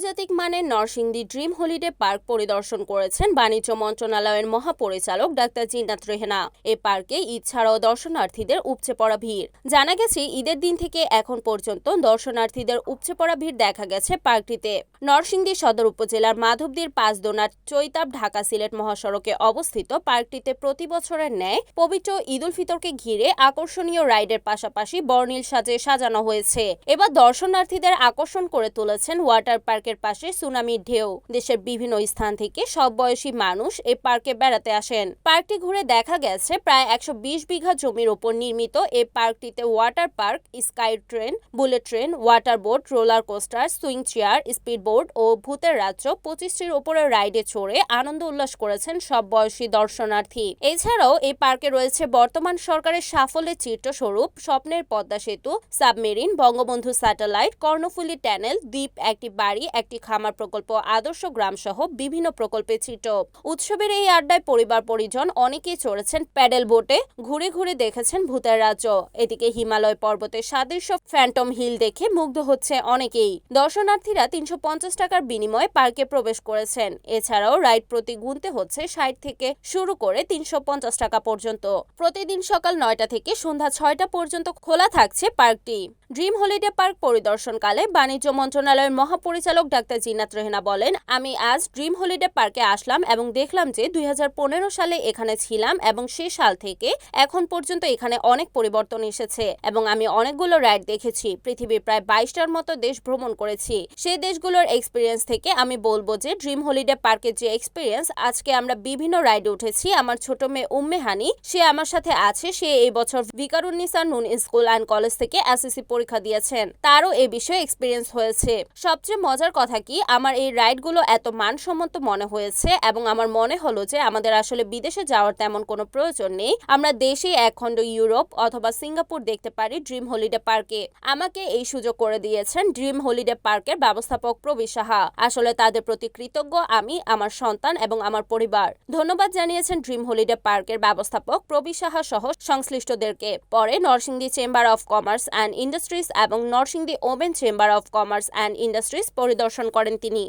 আন্তর্জাতিক মানের Narsingdi dream holiday park পরিদর্শন করেছেন বাণিজ্য মন্ত্রণালয়ের মহাপরিচালক ডাক্তার জিন্নাত রেহেনা। এ পার্কে ঈদ ছাড়াও দর্শনার্থীদের উপচে পড়া ভিড়। জানা গেছে, ঈদের দিন থেকে এখন পর্যন্ত দর্শনার্থীদের উপচে পড়া ভিড় দেখা গেছে পার্কটিতে। নরসিংদী সদর উপজেলার মাধবদীর পাঁচদোনার চৈতাব ঢাকা সিলেট মহাসড়কে অবস্থিত পার্কটিতে প্রতি বছরের ন্যায় পবিত্র ঈদ উল ফিতরকে ঘিরে আকর্ষণীয় রাইডের পাশাপাশি বর্ণিল সাজে সাজানো হয়েছে। এবার দর্শনার্থীদের আকর্ষণ করে তুলেছেন ওয়াটার পার্কের পাশে সুনামির ঢেউ। দেশের বিভিন্ন স্থান থেকে সব বয়সী মানুষ এই পার্কে বেড়াতে আসেন। পার্কটি ঘুরে দেখা গেছে প্রায় একশো বিশ বিঘা জমির ওপর নির্মিত এই পার্কটিতে water park, sky train, bullet train, water boat, roller coaster, swing chair, speed board ও ভূতের রাজ্য পঁচিশটির ওপরে রাইডে চড়ে আনন্দ উল্লাস করেছেন সব বয়সী দর্শনার্থী। এছাড়াও এই পার্কে রয়েছে বর্তমান সরকারের সাফল্যের চিত্রস্বরূপ স্বপ্নের পদ্মা সেতু, submarine, Bangabandhu satellite, Karnaphuli tunnel, দ্বীপ, একটি বাড়ি একটি খামার প্রকল্প, আদর্শ গ্রাম সহ বিভিন্ন প্রকল্পের চিত্র উৎসবের এই আড্ডায় পরিবার পরিজন অনেকেই চড়েছেন প্যাডেল বোটে, ঘুরে ঘুরে দেখেছেন ভূতের রাজ্য। এদিকে হিমালয় পর্বতের সাদৃশ্য ফ্যান্টম হিল দেখে মুগ্ধ হচ্ছে অনেকেই। দর্শনার্থীরা তিনশো পঞ্চাশ টাকার বিনিময়ে পার্কে প্রবেশ করেছেন। এছাড়াও রাইড প্রতি গুনতে হচ্ছে ষাট থেকে শুরু করে তিনশো পঞ্চাশ টাকা পর্যন্ত। প্রতিদিন সকাল নয়টা থেকে সন্ধ্যা ছয়টা পর্যন্ত খোলা থাকছে পার্কটি। ড্রিম হলিডে পার্ক পরিদর্শনকালে বাণিজ্য মন্ত্রণালয়ের মহাপরিচালক ডাক্তার জিনাত রেহনা বলেন, আমি আজ ড্রিম হলিডে পার্কে আসলাম এবং দেখলাম যে দুই হাজার পনেরো সালে এখানে ছিলাম এবং সে সাল থেকে এখন পর্যন্ত এখানে অনেক পরিবর্তন এসেছে এবং আমি অনেকগুলো রাইড দেখেছি। পৃথিবীর প্রায় বাইশটার মতো দেশ ভ্রমণ করেছি। সেই দেশগুলোর এক্সপিরিয়েন্স থেকে আমি বলব যে ড্রিম হলিডে পার্কের যে এক্সপিরিয়েন্স আজকে আমরা বিভিন্ন রাইডে উঠেছি। আমার ছোট মেয়ে উম্মে হানি, সে আমার সাথে আছে। সে এই বছর Viqarunnisa Noon school and college থেকে এসএসসি পরীক্ষা দিয়েছেন। তারও এ বিষয়ে এক্সপিরিয়েন্স হয়েছে। সবচেয়ে মজার কথা কি, আমার এই রাইডগুলো এত মানসম্মত মনে হয়েছে এবং আমার মনে হলো যে আমাদের আসলে বিদেশে যাওয়ার তেমন কোনো প্রয়োজন নেই। আমরা দেশেই একখণ্ড ইউরোপ অথবা সিঙ্গাপুর দেখতে পারি ড্রিম হলিডে পার্কে আমাকে এই সুযোগ করে দিয়েছেন ড্রিম হলিডে পার্কের ব্যবস্থাপক প্রবীর সাহা। আসলে তাদের প্রতি কৃতজ্ঞ আমি, আমার সন্তান এবং আমার পরিবার। ধন্যবাদ জানিয়েছেন ড্রিম হলিডে পার্কের ব্যবস্থাপক প্রবীর সাহা সহ সংশ্লিষ্টদেরকে। পরে Narsingdi chamber of commerce and industries এবং Narsingdi women chamber of commerce and industries পরিদর্শন করেন তিনি।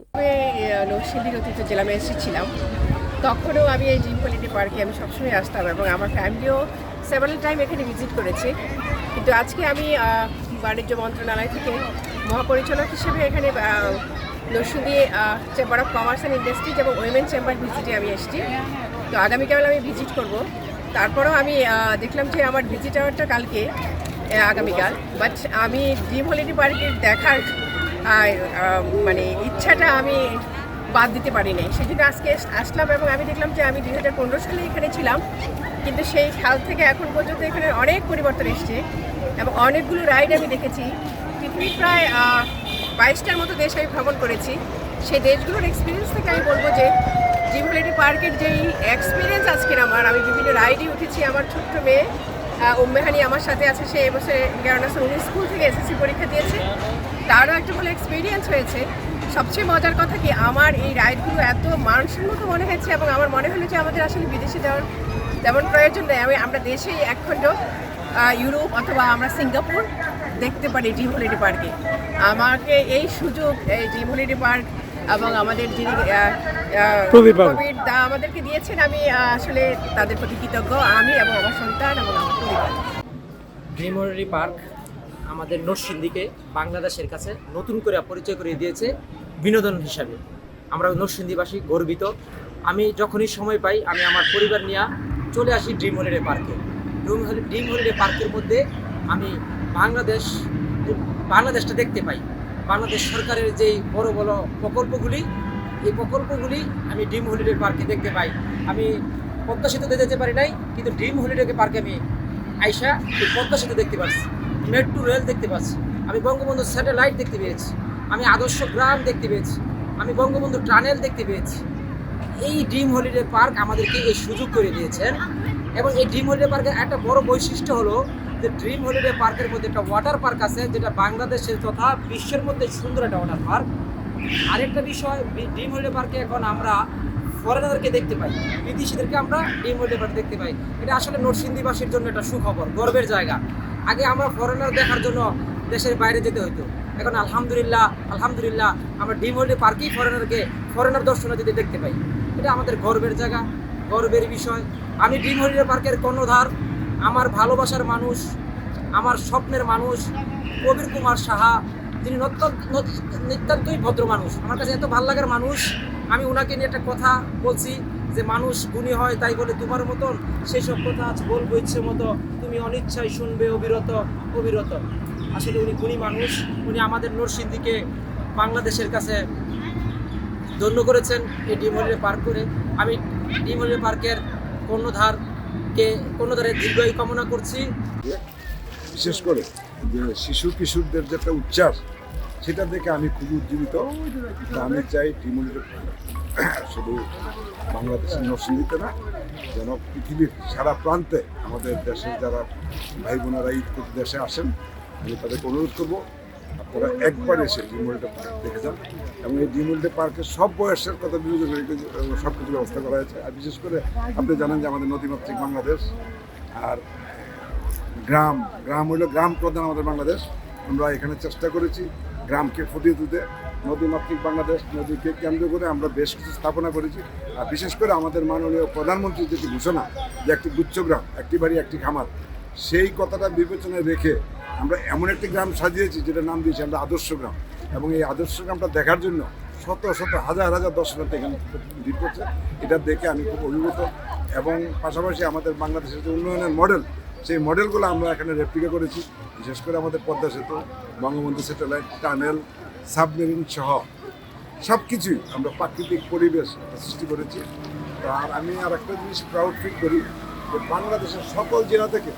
নরসিংদীর অতীত জেলা এসেছিলাম। তখনও আমি এই জিম হলিডে পার্কে আমি সবসময় আসতাম এবং আমার ফ্যামিলিও সেভারাল টাইম এখানে ভিজিট করেছে। কিন্তু আজকে আমি বাণিজ্য মন্ত্রণালয় থেকে মহাপরিচালক হিসেবে এখানে Narsingdi chamber of commerce and industries এবং উইমেন চেম্বার ভিজিটে আমি এসেছি। তো আগামীকাল আমি ভিজিট করব। তারপরেও আমি দেখলাম যে আমার ভিজিট আওয়ারটা কালকে। আগামীকাল। বাট আমি ড্রিম হলিডে পার্কে দেখার মানে ইচ্ছাটা আমি বাদ দিতে পারি নাই সেজন্য আজকে আসলাম এবং আমি দেখলাম যে আমি দুই হাজার পনেরো সালে এখানে ছিলাম। কিন্তু সেই সাল থেকে এখন পর্যন্ত এখানে অনেক পরিবর্তন এসছে এবং অনেকগুলো রাইড আমি দেখেছি। পৃথিবীর প্রায় বাইশটার মতো দেশ আমি ভ্রমণ করেছি। সেই দেশগুলোর এক্সপিরিয়েন্স থেকে আমি বলব যে জিমহলিডি পার্কের যেই এক্সপিরিয়েন্স আজকের আমার, আমি বিভিন্ন রাইডে উঠেছি। আমার ছোট্ট মেয়ে উম্মেহানি আমার সাথে আছে সে এবছর গার্নাসের উনি স্কুল থেকে এসএসসি পরীক্ষা দিয়েছে। তারও একটা ভালো এক্সপিরিয়েন্স হয়েছে। সবচেয়ে মজার কথা কি আমার এই রাইডগুলো এত মানসম্মত মনে হয়েছে এবং আমার মনে হলো যে আমাদের আসলে বিদেশে যাওয়ার তেমন প্রয়োজন নেই। আমি আমরা দেশেই একখণ্ড ইউরোপ অথবা আমরা সিঙ্গাপুর দেখতে পারি ড্রিম হলিডে পার্কে আমাকে এই সুযোগ এই ড্রিম হলিডে পার্ক এবং আমাদের যিনি প্রবীর দা আমাদেরকে দিয়েছেন আমি আসলে তাদের প্রতি কৃতজ্ঞ। আমি এবং আমার সন্তান এবং আমার ড্রিমরি পার্ক আমাদের নরসিংদীকে বাংলাদেশের কাছে নতুন করে পরিচয় করিয়ে দিয়েছে বিনোদন হিসাবে। আমরা নরসিংদীবাসী গর্বিত। আমি যখনই সময় পাই, আমি আমার পরিবার নিয়ে চলে আসি ড্রিম হলিডে পার্কে। ড্রিম হলি, ড্রিম হলিডে পার্কের মধ্যে আমি বাংলাদেশ, বাংলাদেশটা দেখতে পাই। বাংলাদেশ সরকারের যেই বড় বড় প্রকল্পগুলি, এই প্রকল্পগুলি আমি ড্রিম হলিডে পার্কে দেখতে পাই। আমি সেতুতে যেতে পারি নাই, কিন্তু ড্রিম হলিডে পার্কে আমি আইসা পদ্মা সেতু দেখতে পাচ্ছি, মেট্রো রেল দেখতে পাচ্ছি, আমি বঙ্গবন্ধু স্যাটেলাইট দেখতে পেয়েছি, আমি আদর্শ গ্রাম দেখতে পেয়েছি, আমি বঙ্গবন্ধু টানেল দেখতে পেয়েছি। এই ড্রিম হলিডে পার্ক আমাদেরকে এই সুযোগ করে দিয়েছেন এবং এই ড্রিম হলিডে পার্কের একটা বড় বৈশিষ্ট্য হলো যে ড্রিম হলিডে পার্কের মধ্যে একটা ওয়াটার পার্ক আছে যেটা বাংলাদেশের তথা বিশ্বের মধ্যে সুন্দর একটা ওয়াটার পার্ক। আরেকটা বিষয়, ড্রিম হলিডে পার্কে এখন আমরা ফরেনারকে দেখতে পাই, বিদেশিদেরকে আমরা পার্ক দেখতে পাই। এটা আসলে নরসিংদীবাসীর জন্য একটা সুখবর, গর্বের জায়গা। আগে আমরা ফরেনার দেখার জন্য দেশের বাইরে যেতে হতো এখন আলহামদুলিল্লাহ আলহামদুলিল্লাহ, আমরা ডিম হলিডে পার্কেই ফরেনারকে, ফরেনার দর্শনার্থীদের দেখতে পাই। এটা আমাদের গর্বের জায়গা, গর্বের বিষয়। আমি ডিম হলিডে পার্কের কর্ণধার, আমার ভালোবাসার মানুষ, আমার স্বপ্নের মানুষ কবির কুমার সাহা তিনি অত্যন্ত নিতান্তই ভদ্র মানুষ। আমার কাছে এত ভালো লাগার মানুষ আমি ওনাকে নিয়ে একটা কথা বলছি যে মানুষ গুণী হয় তাই বলে তোমার মতন। সেই সব কথা আজ বলব ইচ্ছে মতো। তুমি অনিচ্ছায় শুনবে অবিরত অবিরত। আসলে উনি গুণী মানুষ। উনি আমাদের নরসিংদীকে বাংলাদেশের কাছে ধন্য করেছেন এই ডিমহলিডে পার্ক করে। আমি ডিমহলিডে পার্কের কর্ণধারকে, কর্ণধারের দীর্ঘায়ু কামনা করছি। বিশেষ করে শিশু কিশোরদের যে একটা উচ্ছ্বাস সেটা দেখে আমি খুব উজ্জীবিত। আমি চাই টিমুলির শুধু বাংলাদেশের নরসিংদীতে না, যেন পৃথিবীর সারা প্রান্তে আমাদের দেশের যারা ভাই বোনেরা ঈদ করতে দেশে আসেন, আমি তাদেরকে অনুরোধ করব, আপনারা একবার এসে ডিমোল্ডে পার্ক দেখে যান। এবং এই ডিমোল্ডে পার্কে সব বয়সের কথা বিবেচনা করে সব কিছু ব্যবস্থা করা হয়েছে। আর বিশেষ করে আপনি জানেন যে আমাদের নদীমাতৃক বাংলাদেশ, আর গ্রাম গ্রাম হইল গ্রাম প্রধান আমাদের বাংলাদেশ। আমরা এখানে চেষ্টা করেছি গ্রামকে ফুটিয়ে তুলতে নদীমাতৃক বাংলাদেশ নদীকে কেন্দ্র করে আমরা বেশ কিছু স্থাপনা করেছি। আর বিশেষ করে আমাদের মাননীয় প্রধানমন্ত্রীর যেটি ঘোষণা যে একটি গুচ্ছ গ্রাম, একটি বাড়ি, একটি খামার, সেই কথাটা বিবেচনায় রেখে আমরা এমন একটি গ্রাম সাজিয়েছি যেটা নাম দিয়েছি আমরা আদর্শ গ্রাম। এবং এই আদর্শ গ্রামটা দেখার জন্য শত শত, হাজার হাজার দর্শনার্থী এখানে ভিড় করছে। এটা দেখে আমি খুব অভিভূত। এবং পাশাপাশি আমাদের বাংলাদেশের যে উন্নয়নের মডেল সেই মডেলগুলো আমরা এখানে রেপ্লিকা করেছি। বিশেষ করে আমাদের পদ্মা সেতু, বঙ্গবন্ধু স্যাটেলাইট টানেল সাবমেরিন সহ সব কিছুই আমরা প্রাকৃতিক পরিবেশ সৃষ্টি করেছি। আর আমি আর একটা জিনিস প্রাউড ফিল করি যে বাংলাদেশের সকল জেলা থেকে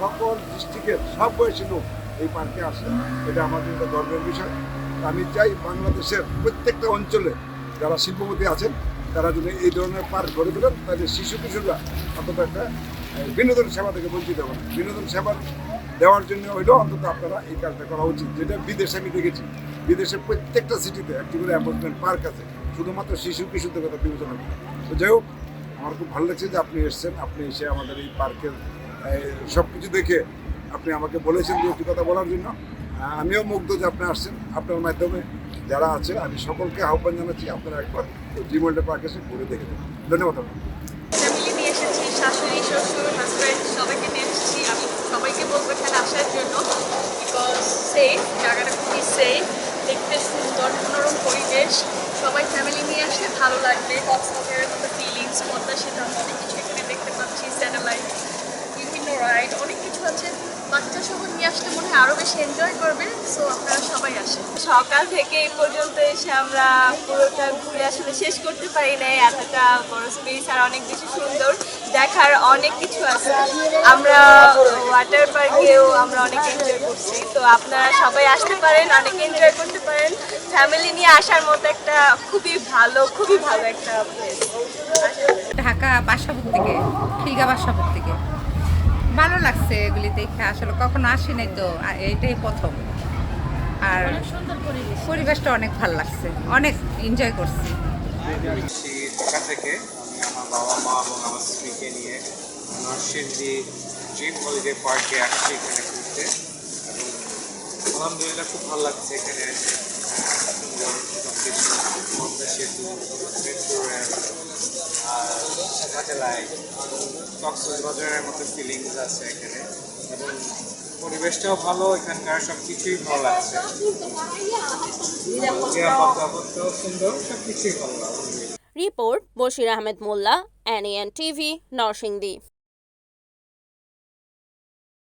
সকল ডিস্ট্রিক্টের সব বয়সী লোক এই পার্কে আসে। এটা আমাদের একটা গর্বের বিষয়। আমি চাই বাংলাদেশের প্রত্যেকটা অঞ্চলে যারা শিল্পপতি আছেন, তারা যদি এই ধরনের পার্ক গড়ে তোলেন, তাহলে শিশু কিশোররা অন্তত একটা বিনোদন সেবা থেকে বঞ্চিত হবে বিনোদন সেবা দেওয়ার জন্য হইলেও অন্তত আপনারা এই কাজটা করা উচিত। যেটা বিদেশে আমি দেখেছি, বিদেশে প্রত্যেকটা সিটিতে একটি করে অ্যাপার্টমেন্ট পার্ক আছে। শুধুমাত্র শিশু কিশোরদের কথা বিবেচনা করে। তো যাই হোক, আমার খুব ভালো লাগছে যে আপনি এসেছেন, আপনি এসে আমাদের এই পার্কের সব কিছু দেখে আপনি আমাকে বলেছেন যে একটি কথা বলার জন্য। আমিও মুগ্ধ যে আপনি আসছেন। আপনার মাধ্যমে যারা আছে, আমি সকলকে আহ্বান জানাচ্ছি, আপনারা একবার জিমোল্ডে পার্ক এসে ঘুরে দেখে যান। ধন্যবাদ ফ্যামিলি নিয়ে এসেছি শাশুড়ি শ্বশুর হাজব্যান্ড সবাইকে নিয়ে এসেছি আমি সবাইকে বলব এখানে আসার জন্য বিকজ সেফ জায়গাটা খুবই সেফ দেখতে সুন্দর, মনোরম পরিবেশ, সবাই ফ্যামিলি নিয়ে আসলে ভালো লাগবে কক্সবাজারের মতো ফিলিংস পদ্মা সেটা অনেক কিছু এখানে দেখতে পাচ্ছি স্যাটেলাইট বিভিন্ন রাইড অনেক কিছু আছে। বাচ্চা সহ নিয়ে আসলে মনে হয় আরও বেশি এনজয় করবে সো আপনারা সবাই আসেন। সকাল থেকে এই পর্যন্ত এসে আমরা পুরোটা ঘুরে আসলে শেষ করতে পারি নাই এতটা বড় স্পেস আর অনেক বেশি সুন্দর দেখার অনেক কিছু আছে। আমরা ওয়াটার পার্কেও আমরা অনেক এনজয় করছি তো আপনারা সবাই আসতে পারেন অনেক এনজয় করতে পারেন। ফ্যামিলি নিয়ে আসার মতো একটা খুবই ভালো খুবই ভালো একটা প্লেস ঢাকা বাসাবোর থেকে খিলগা বাসাবোর থেকে। ভালো লাগছে এগুলি দেখে আসলে কখনো আসি নাই তো আ- এইটাই প্রথম। আর পরিবেশটা অনেক ভালো লাগছে অনেক এনজয় করছি। ঢাকা থেকে আমি আমার বাবা মা এবং আমার স্ত্রীকে নিয়ে নরসিংদী ড্রিম হলিডে পার্কে আসছি এখানে ঘুরতে এবং আলহামদুলিল্লাহ খুব ভালো লাগছে এখানে সুন্দর সব কিছু। পদ্মা সেতু মেট্রো রেল কক্সবাজারের মতো ফিলিংস আছে এখানে। এবং পরিবেশটাও ভালো, এখানকার সব কিছুই ভালো লাগছে সুন্দর সব কিছুই ভালো। লাগছে report Bashir Ahmed Molla NN TV Narsingdi.